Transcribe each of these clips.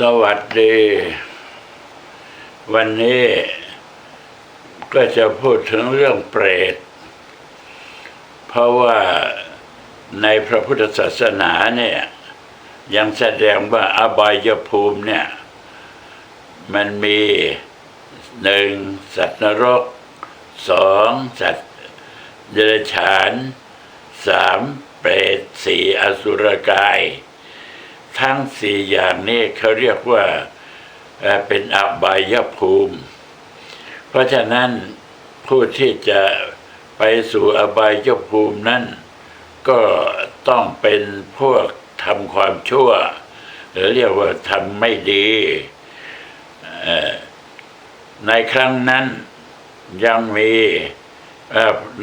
สวัสดี วันนี้ก็จะพูดถึงเรื่องเปรต เพราะว่าในพระพุทธศาสนาเนี่ย ยังแสดงว่าอบายภูมิเนี่ย มันมีหนึ่งสัตว์นรกสองสัตว์เดรัจฉานสามเปรตสี่อสุรกาย ทั้งสี่อย่างนี้เขาเรียกว่าเป็นอบายภูมิ เพราะฉะนั้นผู้ที่จะไปสู่อบายภูมินั้น ก็ต้องเป็นพวกทำความชั่ว หรือเรียกว่าทำไม่ดี ในครั้งนั้นยังมี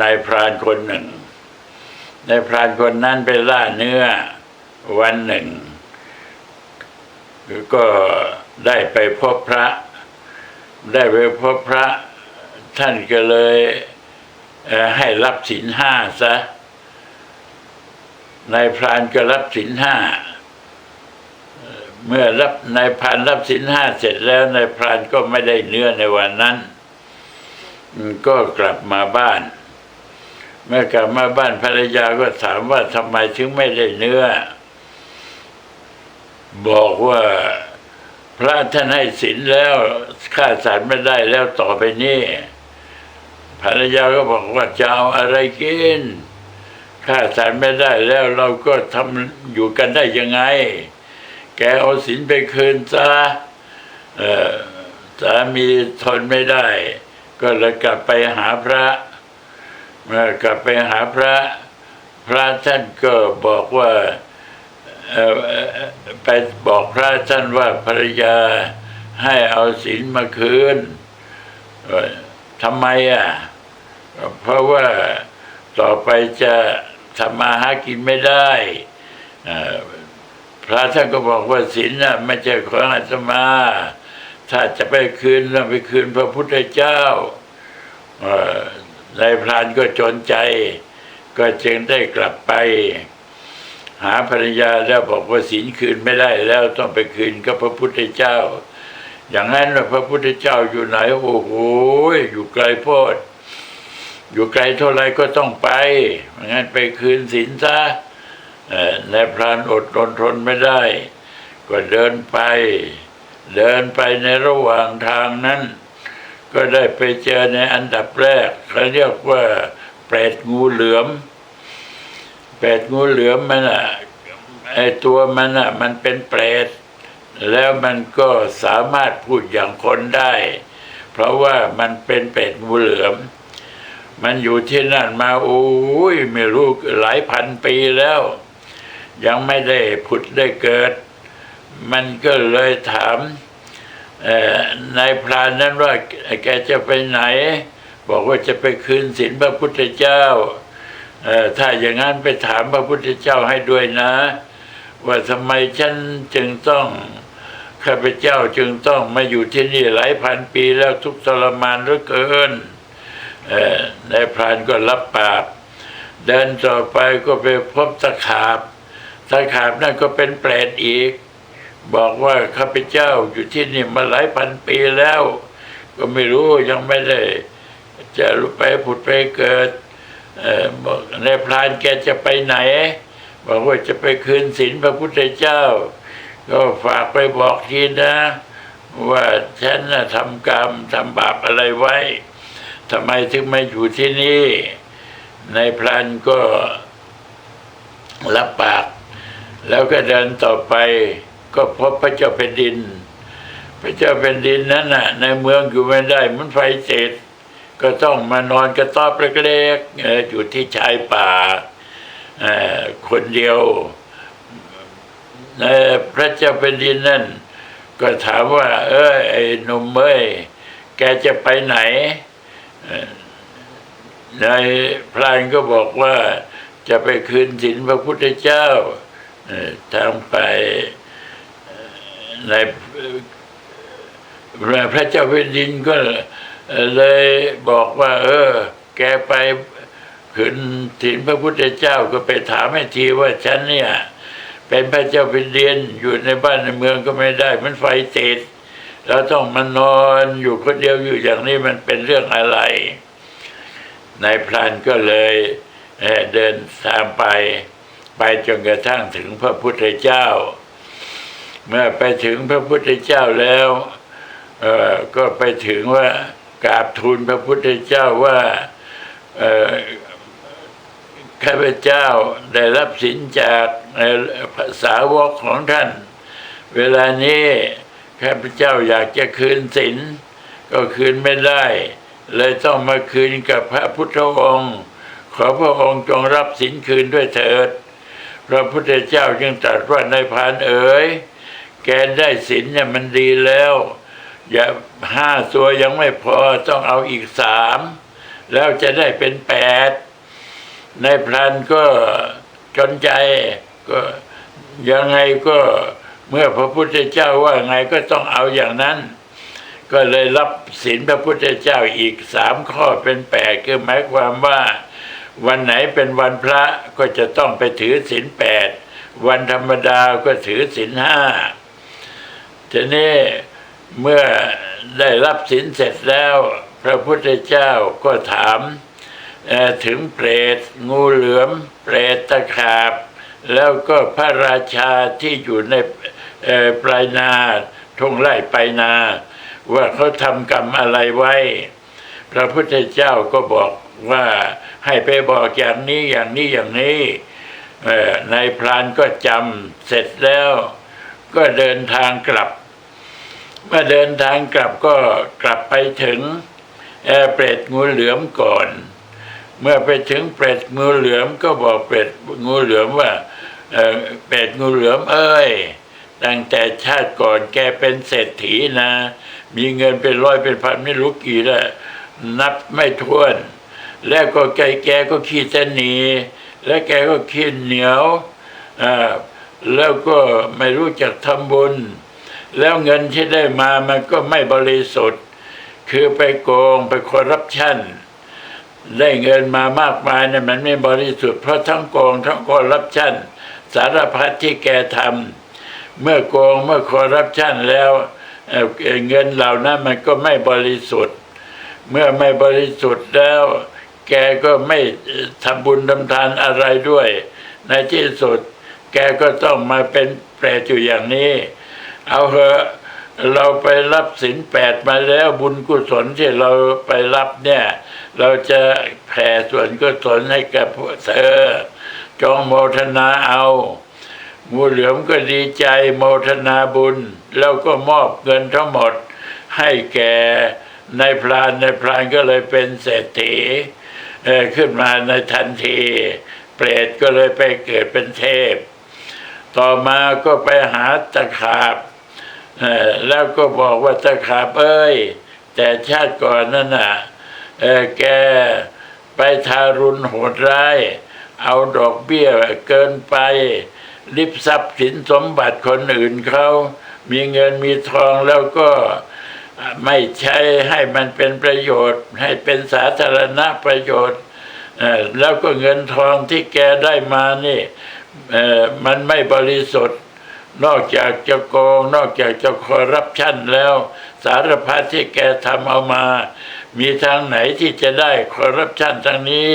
นายพรานคนหนึ่งนายพรานคนนั้นไปล่าเนื้อวันหนึ่ง ก็ได้ไปพบพระ ได้ไปพบพระท่านก็เลยให้รับศีลห้าซะนายพรานก็รับศีลห้าเมื่อรับนายพรานรับศีลห้าเสร็จแล้วนายพรานก็ไม่ได้เนื้อในวันนั้น ก็กลับมาบ้าน เมื่อกลับมาบ้านภรรยาก็ถามว่าทำไมถึงไม่ได้เนื้อ บอกว่าพระท่านให้ศีลแล้วฆ่าสัตว์ไม่ได้แล้วต่อไปนี้ภรรยาก็บอกว่าจะเอาอะไรกินฆ่าสัตว์ไม่ได้แล้วเราก็ทำอยู่กันได้ยังไง แกเอาศีลไปคืนซะสามีทนไม่ได้ ก็เลยกลับไปหาพระเมื่อกลับไปหาพระ พระท่านก็บอกว่า ไปบอกพระท่านว่าภรรยาให้เอาศีลมาคืนทำไมอะ เพราะว่าต่อไปจะทำมาหากินไม่ได้พระท่านก็บอกว่าศีลน่ะไม่ใช่ของอาตมา ถ้าจะไปคืนต้องไปคืนพระพุทธเจ้านายพรานก็จนใจ ก็จึงได้กลับไป หาภรรยาแล้วบอกว่าศีลคืนไม่ได้แล้วต้องไปคืนกับพระพุทธเจ้า อย่างนั้นน่ะพระพุทธเจ้าอยู่ไหนโอ้โหอยู่ไกลโพดอยู่ไกลเท่าไรก็ต้องไปงั้นไปคืนศีลซะนายพรานอดทนทนไม่ได้ ก็เดินไป เดินไปในระหว่างทางนั้น ก็ได้ไปเจอในอันดับแรกเขาเรียกว่าเปรตงูเหลือม เปรตงูเหลือมมันอะไอตัวมันอะ มันเป็นเปรตแล้วมันก็สามารถพูดอย่างคนได้ เพราะว่ามันเป็นเปรตงูเหลือม มันอยู่ที่นั่นมาโอ้ยไม่รู้หลายพันปีแล้ว ยังไม่ได้ผุดได้เกิด มันก็เลยถามนายพรานนั้นว่าแกจะไปไหน บอกว่าจะไปคืนศีลพระพุทธเจ้า ถ้าอย่างนั้นไปถามพระพุทธเจ้าให้ด้วยนะ ว่าทำไมฉันจึงต้องข้าพเจ้าจึงต้องมาอยู่ที่นี่หลายพันปีแล้วทุกทรมานเหลือเกินนายพรานก็รับปากเดินต่อไปก็ไปพบตะขาบตะขาบนั่นก็เป็นเปรตอีก บอกว่าข้าพเจ้าอยู่ที่นี่มาหลายพันปีแล้ว ก็ไม่รู้ยังไม่ได้ จะไปผุดไปเกิด บอกในพรานแกจะไปไหน บอกว่าจะไปคืนศีลพระพุทธเจ้า ก็ฝากไปบอกทีนะ ว่าฉันน่ะทำกรรมทำบาปอะไรไว้ทำไมถึงไมาอยู่ที่นี่ ในพรานก็รับปาก แล้วก็เดินต่อไป ก็พบพระเจ้าแผ่นดิน พระเจ้าแผ่นดินนั้นน่ะ ในเมืองอยู่ไม่ได้มันไฟเสร็ ก็ต้องมานอนกระต๊อบเล็กๆอยู่ที่ชายป่าคนเดียวพระเจ้าแผ่นดินนั่น ก็ถามว่า เอ้ยไอ้หนุ่มเอ้ยแกจะไปไหนนายพรานก็บอกว่าจะไปคืนศีลพระพุทธเจ้าทางไปในพระเจ้าแผ่นดินก็ เลยบอกว่า เออ แกไปคืนศีลพระพุทธเจ้าก็ไปถามให้ทีว่าฉันเนี่ย เป็นพระเจ้าแผ่นดินอยู่ในบ้านในเมืองก็ไม่ได้ มันไฟติดเราต้องมานอนอยู่คนเดียวอยู่อย่างนี้มันเป็นเรื่องอะไรนายพรานก็เลยเเดินทางไป ไปจนกระทั่งถึงพระพุทธเจ้า เมื่อไปถึงพระพุทธเจ้าแล้วก็ไปถึงว่า กราบทูลพระพุทธเจ้าว่าข้าพเจ้าได้รับสินจากเอ่อสาวกของท่าน เวลานี้ข้าพเจ้าอยากจะคืนสินก็คืนไม่ได้ เลยต้องมาคืนกับพระพุทธองค์ ขอพระองค์จงรับสินคืนด้วยเถิด พระพุทธเจ้าจึงตรัสว่าในายพานเอ๋ยแกได้สินเนี่ยมันดีแล้ว อย่าห้าตัวยังไม่พอต้องเอาอีกสามแล้วจะได้เป็นแปดในายพรานก็จนใจก็ยังไงก็เมื่อพระพุทธเจ้าว่าไงก็ต้องเอาอย่างนั้น ก็เลยรับศีลพระพุทธเจ้าอีกสามข้อเป็นแปดคือหมายความว่าวันไหนเป็นวันพระก็จะต้องไปถือศีลแปดวันธรรมดาก็ถือศีลห้าทีนี้ เมื่อได้รับศีลเสร็จแล้ว พระพุทธเจ้าก็ถามถึงเปรต งูเหลือม เปรตตะขาบ แล้วก็พระราชาที่อยู่ในปลายนาทงไร่ไปนา ว่าเขาทำกรรมอะไรไว้ พระพุทธเจ้าก็บอกว่าให้ไปบอกอย่างนี้อย่างนี้อย่างนี้นายพรานก็จำเสร็จแล้ว ก็เดินทางกลับ เมื่อเดินทางกลับก็กลับไปถึงเอ่อเปรตงูเหลือมก่อน เมื่อไปถึงเปรตงูเหลือมก็บอกเปรตงูเหลือมว่าเออเปรตงูเหลือมเอ้ยตั้งแต่ชาติก่อนแกเป็นเศรษฐีนะ มีเงินเป็นร้อยเป็นพันไม่รู้กี่แล้วนับไม่ถ้วน แล้วก็แกแกก็ขี้เสนหนีแล้วแกก็ขี้เหนียวอ่าแล้วก็ไม่รู้จักทำบุญ แล้วเงินที่ได้มามันก็ไม่บริสุทธิ์ คือไปโกงไปคอร์รัปชันได้เงินมามากมายเนี่ยมันไม่บริสุทธิ์เพราะทั้งโกงทั้งคอร์รัปชันสารพัดที่แกทำเมื่อโกงเมื่อคอร์รัปชันแล้วเเงินเหล่านั้นมันก็ไม่บริสุทธิ์ เมื่อไม่บริสุทธิ์แล้ว แกก็ไม่ทำบุญทำทานอะไรด้วย ในที่สุด แกก็ต้องมาเป็นเปรอยู่อย่างนี้ เอาเหอะเราไปรับสินแปดมาแล้วบุญกุศลที่เราไปรับเนี่ย เราจะแผ่ส่วนกุศลให้กับเธอ จองโมทนาเอางูเหลือมก็ดีใจโมทนาบุญ แล้วก็มอบเงินทั้งหมด ให้แก่นายพรานนายพรานก็เลยเป็นเศรษฐีขึ้นมาในทันที เปรตก็เลยไปเกิดเป็นเทพ ต่อมาก็ไปหาตะขาบ แล้วก็บอกว่าตะขาบเอ้ย แต่ชาติก่อนนั่นน่ะเอแกไปทารุณโหดร้าย เอาดอกเบี้ยเกินไป ริบทรัพย์สินสมบัติคนอื่นเขามีเงินมีทองแล้วก็ไม่ใช้ให้มันเป็นประโยชน์ ให้เป็นสาธารณประโยชน์ แล้วก็เงินทองที่แกได้มานี่มันไม่บริสุทธิ์ นอกจากจะโกงนอกจากจะคอร์รัปชันแล้ว สารพัดที่แกทำเอามา มีทางไหนที่จะได้คอร์รัปชันทางนี้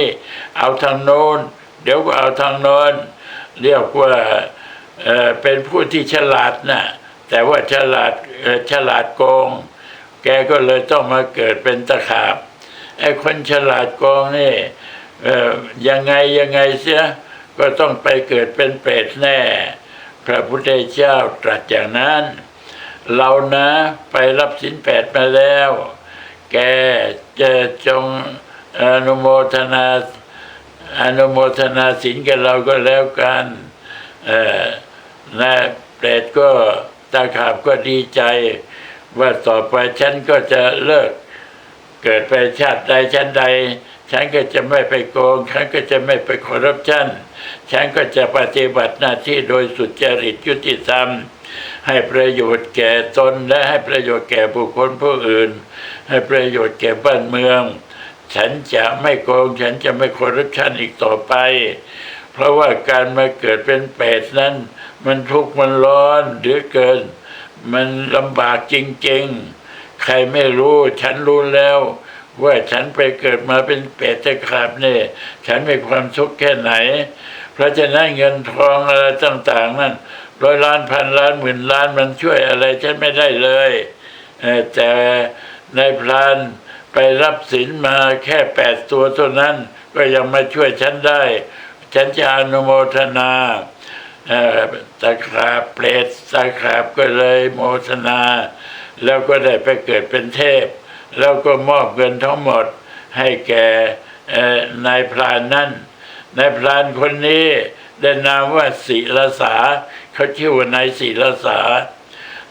เอาทางโน้น เดี๋ยวก็เอาทางโน้น เรียกว่าเเป็นผู้ที่ฉลาดนะแต่ว่าฉลาดฉลาดโกง แกก็เลยต้องมาเกิดเป็นตะขาบไอ้คนฉลาดโกงนี่ยังไงยังไงเสียก็ต้องไปเกิดเป็นเปรตแน่ พระพุทธเจ้าตรัสอย่างนั้น เรานะไปรับสินแปดมาแล้ว แกจะจงอนุโมทนาอนุโมทนาสินกับเราก็แล้วกันนะเปรตก็ตาขาบก็ดีใจ ว่าต่อไปฉันก็จะเลิก เกิดไปชาติใดชั้นใด ฉันก็จะไม่ไปโกง ฉันก็จะไม่ไปคอร์รัปชัน ฉันก็จะปฏิบัติหน้าที่โดยสุจริตยุติธรรม ให้ประโยชน์แก่ตนและให้ประโยชน์แก่บุคคลผู้อื่น ให้ประโยชน์แก่บ้านเมือง ฉันจะไม่โกงฉันจะไม่คอร์รัปชันอีกต่อไป เพราะว่าการมาเกิดเป็นเปรตนั้น มันทุกข์มันร้อนเหลือเกิน มันลำบากจริงๆ ใครไม่รู้ฉันรู้แล้วว่าฉันไปเกิดมาเป็นเป็ดตะขาบเนี่ย ฉันมีความทุกข์แค่ไหน เพราะฉะนั้นเงินทองอะไรต่างๆนั่นร้อยล้านพันล้านหมื่นล้านมันช่วยอะไรฉันไม่ได้เลยแต่ในายพรานไปรับสินมาแค่แปดตัวเท่านั้น ก็ยังมาช่วยฉันได้ ฉันจะอนุโมทนาตะขาบเปรตตะขาบก็เลยโมทนา แล้วก็ได้ไปเกิดเป็นเทพ แล้วก็มอบเงินทั้งหมดให้แก่นายพรานนั่น นายพรานคนนี้ได้นามว่าศิลสาเขาชื่อว่านายศิลสา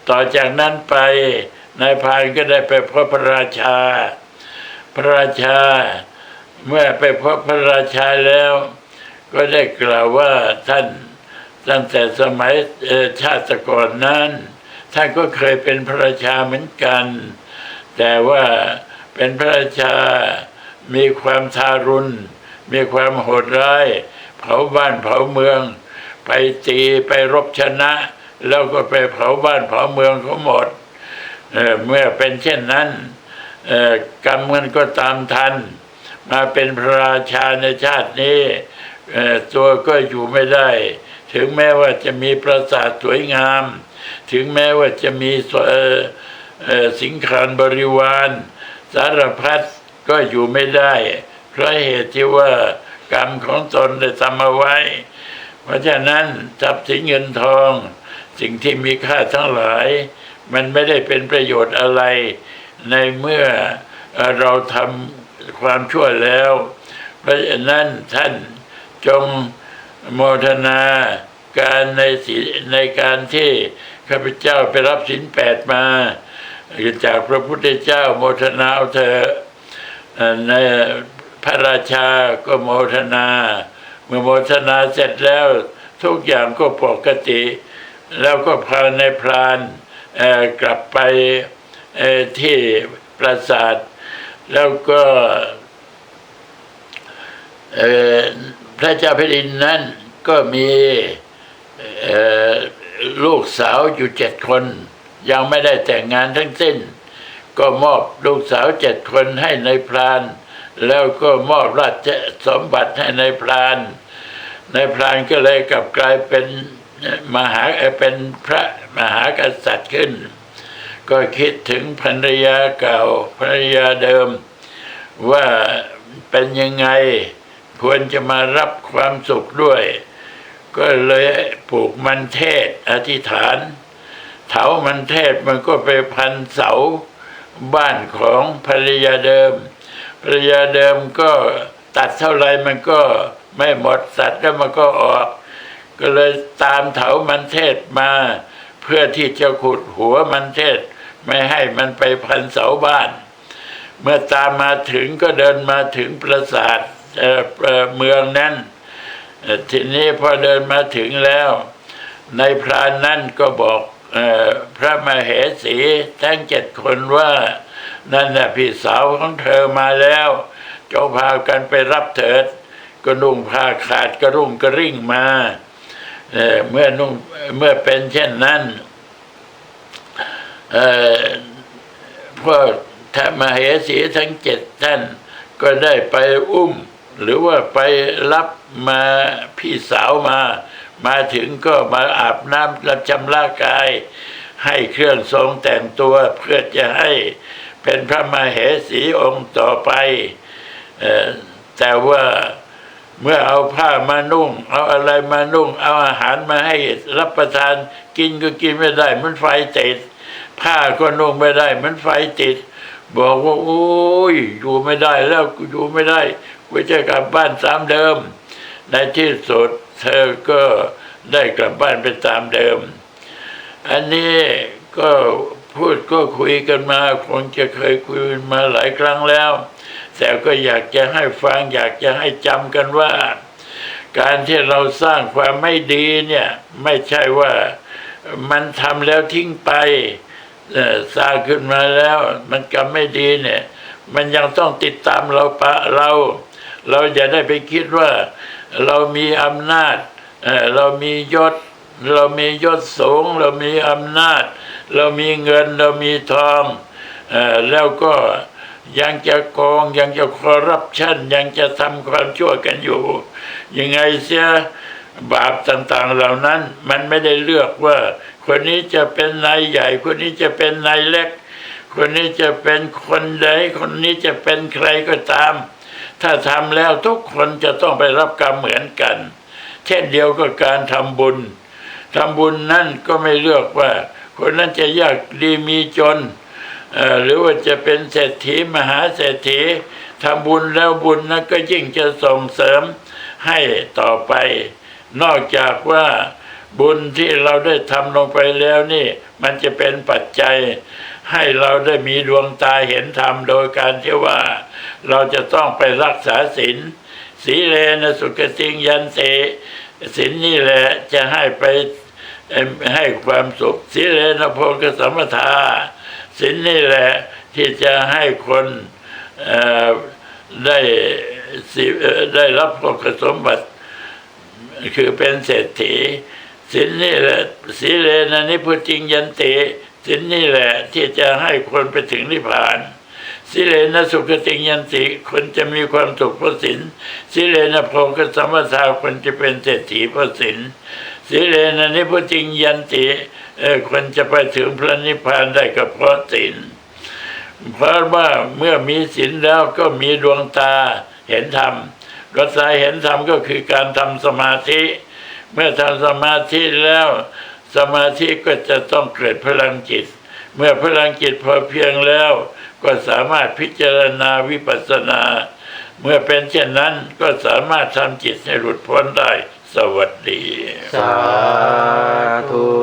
ต่อจากนั้นไปนายพรานก็ได้ไปพบพระราชา พระราชา เมื่อไปพบพระราชาแล้ว ก็ได้กล่าวว่าท่านตั้งแต่สมัยชาติก่อนนั้น ท่านก็เคยเป็นพระราชาเหมือนกัน แต่ว่าเป็นพระราชามีความทารุณ มีความโหดร้าย เผาบ้านเผาเมือง ไปตีไปรบชนะ แล้วก็ไปเผาบ้านเผาเมืองเขาหมดเเมื่อเป็นเช่นนั้นกรรมมันก็ตามทัน มาเป็นพระราชาในชาตินี้ตัวก็อยู่ไม่ได้ ถึงแม้ว่าจะมีปราสาทสวยงาม ถึงแม้ว่าจะมีสิงคานบริวาร สารพัดก็อยู่ไม่ได้ เพราะเหตุที่ว่ากรรมของตนได้ทำเอาไว้ เพราะฉะนั้นทรัพย์สินเงินทอง สิ่งที่มีค่าทั้งหลาย มันไม่ได้เป็นประโยชน์อะไร ในเมื่อเราทำความชั่วแล้ว เพราะฉะนั้นท่านจงโมทนาการในศีในการที่ข้าพเจ้าไปรับสินแปดมาจากพระพุทธเจ้าโมทนาเอาเถอะเอ่อใน พระราชาก็โมทนา เมื่อโมทนาเสร็จแล้วทุกอย่างก็ปกติ แล้วก็พาในพรานกลับไปที่ปราสาท แล้วก็พระเจ้าแผ่นดินนั้นก็มีลูกสาวอยู่เจ็ดคน ยังไม่ได้แต่งงานทั้งสิ้น ก็มอบลูกสาวเจ็ดคนให้ในพราน แล้วก็มอบราชสมบัติให้ในพรานในพรานก็เลยกลับกลายเป็นมหาเอ่อเป็นพระมหากษัตริย์ขึ้น ก็คิดถึงภรรยาเก่าภรรยาเดิม ว่าเป็นยังไงควรจะมารับความสุขด้วย ก็เลยปลูกมันเทศอธิษฐาน เถามันเทศมันก็ไปพันเสาบ้านของภรรยาเดิม ภรรยาเดิมก็ตัดเท่าไรมันก็ไม่หมดตัดแล้วมันก็ออก ก็เลยตามเถามันเทศมา เพื่อที่จะขุดหัวมันเทศ ไม่ให้มันไปพันเสาบ้าน เมื่อตามมาถึงก็เดินมาถึงปราสาทเเเมืองนั้นทีนี้พอเดินมาถึงแล้ว ในพรานนั่นก็บอกอพระมเหสีทั้งเจ็ดคนว่า นั่นน่ะพี่สาวของเธอมาแล้วจงพากันไปรับเถิด ก็นุ่งผ้าขาดกระรุ่งกระริ่งมาเอ่อเมื่อนุ่งเมื่อเป็นเช่นนั้นเอ่อพวกธรรมเหสีทั้งเจ็ดท่าน ก็ได้ไปอุ้ม หรือว่าไปรับมาพี่สาวมา มาถึงก็มาอาบน้ำและชำระกาย ให้เครื่องทรงแต่งตัวเพื่อจะให้ เป็นพระมเหสีองค์ต่อไป แต่ว่าเมื่อเอาผ้ามานุ่ง เอาอะไรมานุ่ง เอาอาหารมาให้รับประทานกินก็กินไม่ได้ มันไฟติด ผ้าก็นุ่งไม่ได้ มันไฟติด บอกว่าโอ้ยอยู่ไม่ได้แล้วกูอยู่ไม่ได้กูจะกลับบ้านตามเดิม ในที่สุดเธอก็ได้กลับบ้านไปตามเดิม อันนี้ก็ พูดก็คุยกันมาคงจะเคยคุยมาหลายครั้งแล้ว แต่ก็อยากจะให้ฟังอยากจะให้จำกันว่า การที่เราสร้างความไม่ดีเนี่ย ไม่ใช่ว่ามันทำแล้วทิ้งไปสร้างขึ้นมาแล้ว มันกรรมไม่ดีเนี่ย มันยังต้องติดตามเราปะเรา เราอย่าได้ไปคิดว่า เรามีอำนาจเอ่อเรามียศ เรามียศสูง เรามีอำนาจ เรามีเงินเรามีทองออแล้วก็ยังจะโกงยังจะคอร์รัปชันยังจะทำความชั่วกันอยู่ ยังไงเสียบาปต่าง ๆเหล่านั้น มันไม่ได้เลือกว่า คนนี้จะเป็นนายใหญ่ คนนี้จะเป็นนายเล็ก คนนี้จะเป็นคนใดคนนี้จะเป็นใครก็ตาม ถ้าทำแล้วทุกคนจะต้องไปรับกรรมเหมือนกัน เช่นเดียวกับการทำบุญทำบุญนั่นก็ไม่เลือกว่า คนนั้นจะยากดีมีจนหรือว่าจะเป็นเศรษฐีมหาเศรษฐีทำบุญแล้วบุญนั้นก็ยิ่งจะส่งเสริมให้ต่อไป นอกจากว่าบุญที่เราได้ทำลงไปแล้วนี่ มันจะเป็นปัจจัย ให้เราได้มีดวงตาเห็นธรรมโดยการที่ว่า เราจะต้องไปรักษาศีลสีเลนะสุขติงยันเตศีลนี่แหละจะให้ไป ให้ความสุขสีเลนโพกสัมปทาศีลนี่แหละที่จะให้คนได้ได้รับโภคสมบัติ คือเป็นเศรษฐีสินนี่แหละสีเลนะนิพุติงยันติสินนี่แหละที่จะให้คนไปถึงนิพพานสิเลนะสุขติงยันติคนจะมีความสุขเพราะสินสิเลนะโพกสัมปทาคนจะเป็นเศรษฐีเพราะสิน สิเลนะนิพุติงยันติคนจะไปถึงพระนิพพานได้ก็เพราะสินเพราะว่าเมื่อมีศีลแล้วก็มีดวงตาเห็นธรรมดวงตาเห็นธรรมก็คือการทำสมาธิ เมื่อทำสมาธิแล้วสมาธิก็จะต้องเกิดพลังจิต เมื่อพลังจิตพอเพียงแล้ว ก็สามารถพิจารณาวิปัสสนา เมื่อเป็นเช่นนั้นก็สามารถทำจิตให้หลุดพ้นได้ สวัสดี สาธุ